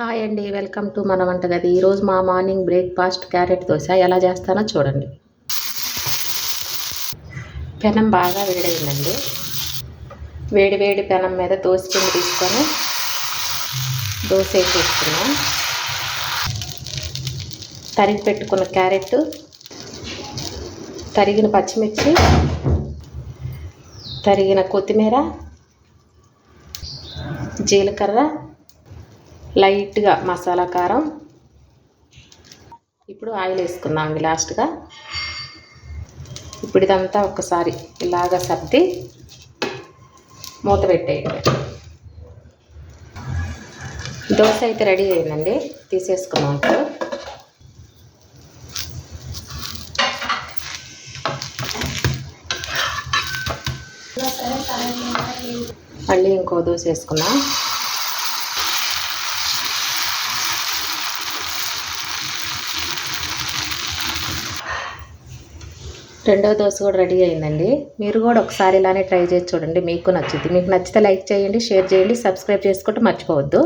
Hi అండి welcome to మన వంటగది. ఈరోజు మా మార్నింగ్ బ్రేక్ఫాస్ట్ క్యారెట్ దోశ ఎలా చేస్తానో చూడండి. పెనం బాగా వేడైందండి. వేడి వేడి పెనం మీద దోశ పిండి తీసుకొని దోశ వేసేసుకున్నాం తరిగి పెట్టుకున్న క్యారెట్ తరిగిన పచ్చిమిర్చి తరిగిన కొత్తిమీర జీలకర్ర లైట్గా మసాలా కారం. ఇప్పుడు ఆయిల్ వేసుకుందాం లాస్ట్గా. ఇప్పుడు ఇదంతా ఒకసారి ఇలాగ సర్ది మూత పెట్టేయండి. దోశ అయితే రెడీ అయిందండి తీసేసుకున్నాం ఇప్పుడు. మళ్ళీ ఇంకో దోశ వేసుకున్నాం రెండవ దోశ కూడా రెడీ అయిందండి. మీరు కూడా ఒకసారి ఇలానే ట్రై చేసి చూడండి. మీకు నచ్చుద్ది. మీకు నచ్చితే లైక్ చేయండి షేర్ చేయండి సబ్స్క్రైబ్ చేసుకుంటూ మర్చిపోవద్దు.